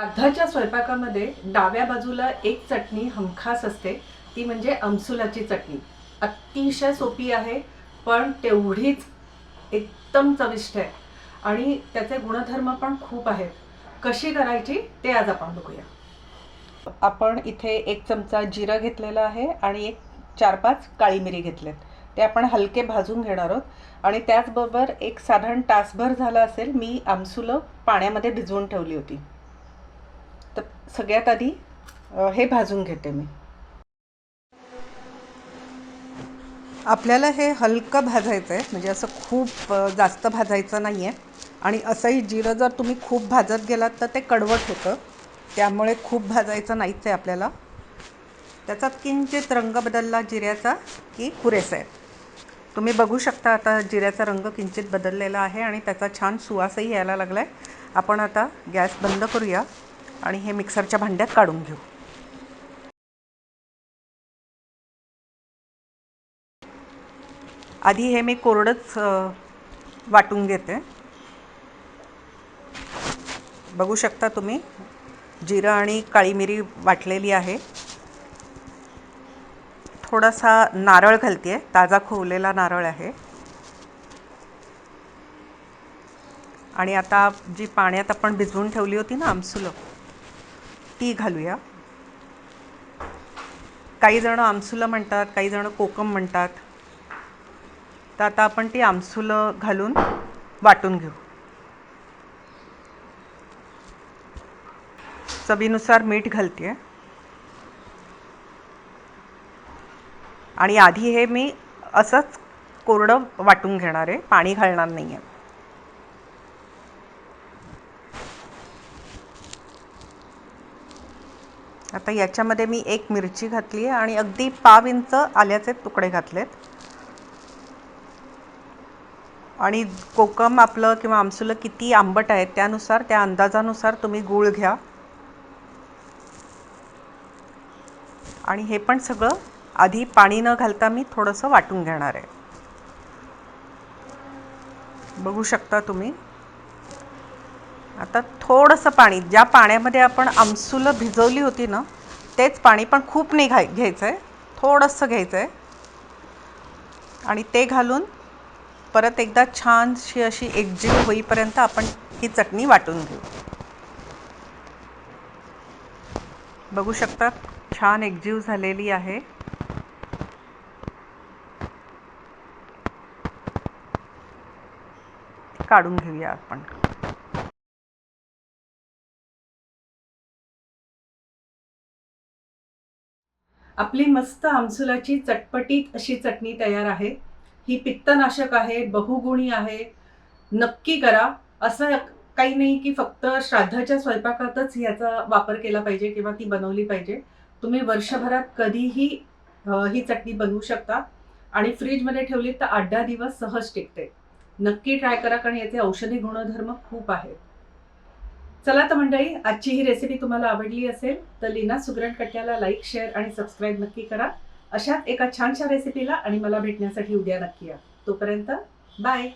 श्राद्धाच्या स्वयंपाकामध्ये डाव्या बाजूला एक चटणी हमखास असते. ती म्हणजे अमसुलाची चटणी. अतिशय सोपी आहे पण तेवढीच एकदम चविष्ट आहे. आणि त्याचे गुणधर्म पण खूप आहेत. कशी करायची ते आज आपण बघूया. आपण इथे एक चमचा जिरं घेतलेलं आहे आणि एक चार पाच काळी मिरी घेतलेत. ते आपण हलके भाजून घेणार आहोत. आणि त्याचबरोबर एक साधारण तासभर झालं असेल मी आमसुलं पाण्यामध्ये भिजवून ठेवली होती. तर सगळ्यात आधी हे भाजून घेते मी. आपल्याला हे हलकं भाजायचं आहे म्हणजे असं खूप जास्त भाजायचं नाही आहे आणि असंही जिरं जर तुम्ही खूप भाजत गेलात तर ते कडवट होतं. त्यामुळे खूप भाजायचं नाहीच आहे आपल्याला. त्याचात किंचित रंग बदलला जिऱ्याचा की पुरेसा आहे. तुम्ही बघू शकता आता जिऱ्याचा रंग किंचित बदललेला आहे आणि त्याचा छान सुवासही यायला लागला आहे आपण आता गॅस बंद करूया. आणि हे मिक्सरच्या भांड्यात काढून घेऊ. आधी हे मी कोरडंच वाटून घेते. बघू शकता तुम्ही जिरं आणि काळी मिरी वाटलेली आहे. थोडासा नारळ घालते ताजा खोवलेला नारळ आहे. आणि आता जी पाण्यात आपण भिजवून ठेवली होती ना आमसुलं ती घालूया. काही जण आमसुलं म्हणतात काही जण कोकम म्हणतात. तर आता आपण ती आमसुलं घालून वाटून घेऊ. चवीनुसार मीठ घालते आणि आधी हे मी असंच कोरडं वाटून घेणार आहे पाणी घालणार नाही आहे आता याच्यामध्ये मी एक मिरची घातली आहे आणि अगदी पाव इंच आल्याचे तुकडे घातलेत. आणि कोकम आपलं किंवा आमसुलं किती आंबट आहे त्यानुसार त्या अंदाजानुसार तुम्ही गूळ घ्या. आणि हे पण सगळं आधी पाणी न घालता मी थोडंसं वाटून घेणार आहे. बघू शकता तुम्ही. आता थोडंसं पाणी ज्या पाण्यामध्ये आपण आमसुलं भिजवली होती ना तेच पाणी पण खूप नाही घाय घ्यायचं आहे थोडंसं घ्यायचं आहे आणि ते घालून परत एकदा छानशी अशी एकजीव होईपर्यंत आपण ही चटणी वाटून घेऊ. बघू शकता छान एकजीव झालेली आहे. काढून घेऊया आपण. आपली मस्त आमसुलाची चटपटीत अशी चटणी तयार आहे. ही पित्तनाशक आहे बहुगुणी आहे. नक्की करा. असं काही नाही की फक्त श्राद्धाच्या स्वयंपाकातच ह्याचा वापर केला पाहिजे किंवा ती बनवली पाहिजे. तुम्ही वर्षभरात कधीही ही चटणी बनवू शकता. आणि फ्रीजमध्ये ठेवली तर आठ दहा दिवस सहज टिकते. नक्की ट्राय करा कारण याचे औषधी गुणधर्म खूप आहेत. चला तर मंडळी आजची ही रेसिपी तुम्हाला आवडली असेल तर लीना सुगरण कट्याला लाईक शेअर आणि सबस्क्राईब नक्की करा. अशाच एका छानशा रेसिपीला आणि मला भेटण्यासाठी उद्या नक्की या. तोपर्यंत बाय